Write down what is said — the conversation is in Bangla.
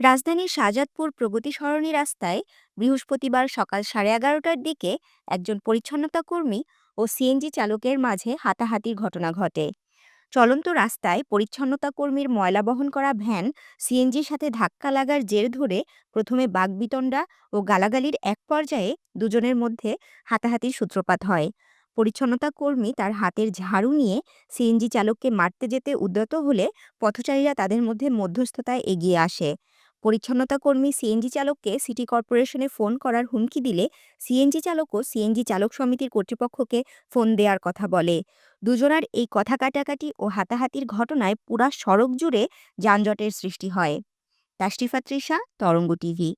রাজধানীর শাহজাদপুর প্রগতি সরণি রাস্তায় বৃহস্পতিবার সকাল সাড়ে এগারোটার দিকে একজন পরিচ্ছন্নতা কর্মী ও সিএনজি চালকের মাঝে হাতাহাতির ঘটনা ঘটে। চলন্ত রাস্তায় পরিচ্ছন্নতা কর্মীর ময়লা বহন করা ভ্যান সিএনজির সাথে ধাক্কা লাগার জের ধরে প্রথমে বাগবিতণ্ডা ও গালাগালির এক পর্যায়ে দুজনের মধ্যে হাতাহাতির সূত্রপাত হয়। পরিচ্ছন্নতা কর্মী তার হাতের ঝাড়ু নিয়ে সিএনজি চালককে মারতে যেতে উদ্যত হলে পথচারীরা তাদের মধ্যে মধ্যস্থতায় এগিয়ে আসে। পরিচ্ছন্নতা কর্মী সিএনজি চালককে সিটি কর্পোরেশনে ফোন করার হুমকি দিলে সিএনজি চালকও সিএনজি চালক সমিতির কর্তৃপক্ষকে ফোন দেওয়ার কথা বলে। দুজনার এই কথা কাটাকাটি ও হাতাহাতির ঘটনায় পুরা সড়ক জুড়ে যানজটের সৃষ্টি হয়। তাশরিফা তৃষা তরঙ্গ টিভি।